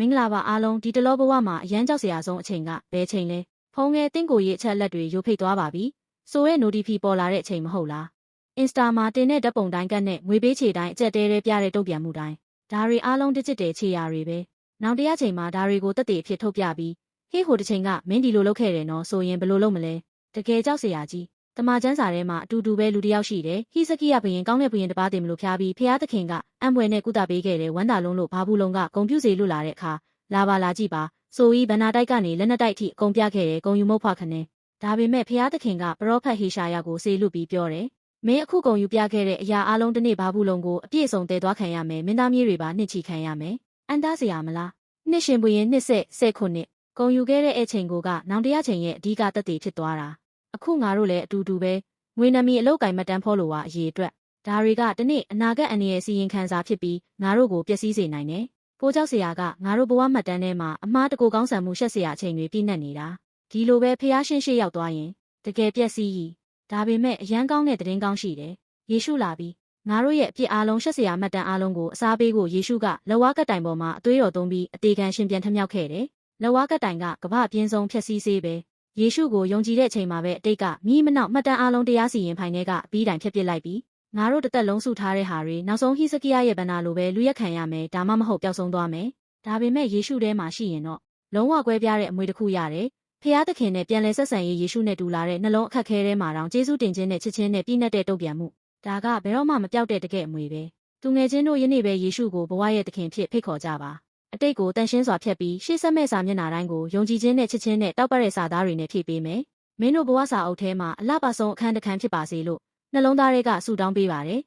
မင်္ဂလာပါအားလုံးဒီတလောဘဝမှာအရန်ကြောက်စရာဆုံးအချိန်ကဘယ်ချိန်လဲဖုန်းငယ်တင့်ကိုရေးအချက်လက်တွေရိုဖိတ်သွားပါပြီဆိုရဲ notify ပေါ်လာတဲ့အချိန်မဟုတ်လား Insta မှာတင်တဲ့ဓာတ်ပုံတိုင်းကတ်နဲ့ငွေပေးချေတိုင်းအကြက်တဲတဲပြတဲ့တုံ့ပြန်မှုတိုင်းဒါတွေအားလုံး digital ခြေရာတွေပဲနောက်တရားချိန်မှာဒါတွေကိုတက်တည်အဖြစ်ထုတ်ပြပြီးဟေးဟိုတစ်ချိန်ကမင်းဒီလိုလုပ်ခဲ့တယ်နော်ဆိုရင်ဘယ်လိုလုပ်မလဲတကယ်ကြောက်စရာကြီး တမချန်းစာထဲမှာအတူတူပဲလူတစ်ယောက်ရှိတယ်ဟိစကိယဘရင်ကောင်းတဲ့ဘရင်တစ်ပါးတင်မလို့ဖျားပြီးဖျားသခင်ကအံပွဲနဲ့ကုသပေးခဲ့တယ်ဝမ်းသာလုံးလို့ဘာဘူးလုံးကဂုံပြူစေလွတ်လာတဲ့အခါလာပါလာကြည့်ပါဆိုဤဘန္နာတိုက်ကနေလက်နက်တိုက်အထိအကုန်ပြခဲ့တယ်ဂုံယူမုတ်ဖွားခနဲ့ဒါပေမဲ့ဖျားသခင်ကပရောဖက်ဟေရှာယကိုစေလွတ်ပြီးပြောတယ်မင်းအခုဂုံယူပြခဲ့တဲ့အရာအလုံးတစ်နေ့ဘာဘူးလုံးကိုအပြည့်စုံတည်သွားခံရမယ်မင်းသားမြေးတွေပါနှင့်ချီခံရမယ်အန်တားစရာမလားနှစ်ရှင်ဘုရင်နှစ်ဆက်ဆက်ခုနှစ်ဂုံယူခဲ့တဲ့အချိန်ကိုကနောင်တရချိန်ရဲ့အဓိကသက်တည်ဖြစ်သွားတာ အခုငါတို့လည်းအတူတူပဲငွေနမီအလုတ်ကင်မတန်ဖောလို့ဝါအရေးအတွက်ဒါတွေကတနေ့အနာဂတ်အန္တရာယ်စီရင်ခံစားဖြစ်ပြီးငါတို့ကိုပျက်စီးစေနိုင်တယ်ပိုးကြောက်စရာကငါတို့ဘဝမှတ်တမ်းထဲမှာအမားတကူကောင်းဆန်မှုရှက်စရာအချိန်တွေပြည့်နှက်နေတာဒီလိုပဲဖះရှင်းရှေ့ရောက်သွားရင်တကယ်ပျက်စီးကြီးဒါပေမဲ့အရန်ကောင်းတဲ့သတင်းကောင်းရှိတယ်ယေရှုလာပြီငါတို့ရဲ့အပြစ်အားလုံးရှက်စရာမှတ်တမ်းအားလုံးကိုအစားပေးဖို့ယေရှုကလက်ဝါးကတ်တိုင်ပေါ်မှာအသွေးတော်သွင်းပြီးအသေးခံရှင်ပြန်ထမြောက်ခဲ့တယ်လက်ဝါးကတ်တိုင်ကကမ္ဘာအပြင်းဆုံးဖျက်ဆီးစေးပဲ ယေရှုကိုယုံကြည်တဲ့အချိန်မှာပဲအတိတ်ကမိမနောက်မှတ်တမ်းအားလုံးတရားစီရင်ဖိုင်ထဲကအပြီးတိုင်ဖျက်ပစ်လိုက်ပြီးငါတို့တစ်သက်လုံးစုထားတဲ့ဟာတွေနောက်ဆုံးဟိစကိယရဲ့ဗန္နာလိုပဲလူရက်ခံရမယ်ဒါမှမဟုတ်ပျောက်ဆုံးသွားမယ်ဒါပေမဲ့ယေရှုထဲမှာရှိရင်တော့လုံးဝကွဲပြားတဲ့အမွေတစ်ခုရတယ်ဖျားသခင်နဲ့ပြန်လဲဆက်ဆံရေးယေရှုနဲ့တူလာတဲ့နှလုံးအခက်ခဲထဲမှာတောင်ကျေးဇူးတင်ခြင်းနဲ့ချစ်ခြင်းနဲ့ပြည့်နှက်တဲ့တုံ့ပြန်မှုဒါကဘယ်တော့မှမပြောက်တဲ့တကယ်အမွေပဲသူငယ်ချင်းတို့ယနေ့ပဲယေရှုကိုဘဝရဲ့သခင်ဖြစ်ဖိတ်ခေါ်ကြပါ အတိတ်ကိုတန်ရှင်းစွာဖြတ်ပြီးရှေ့ဆက်မဲ့စာမျက်နှာတိုင်းကိုယုံကြည်ခြင်းနဲ့ချစ်ခြင်းနဲ့တောက်ပတဲ့စာသားတွေနဲ့ဖြည့်ပေးမယ်မင်းတို့ဘဝစာအုပ်ထဲမှာအလှပဆုံးအခန်းတစ်ခန်းဖြစ်ပါစေလို့နှလုံးသားတွေကဆုတောင်းပေးပါတယ်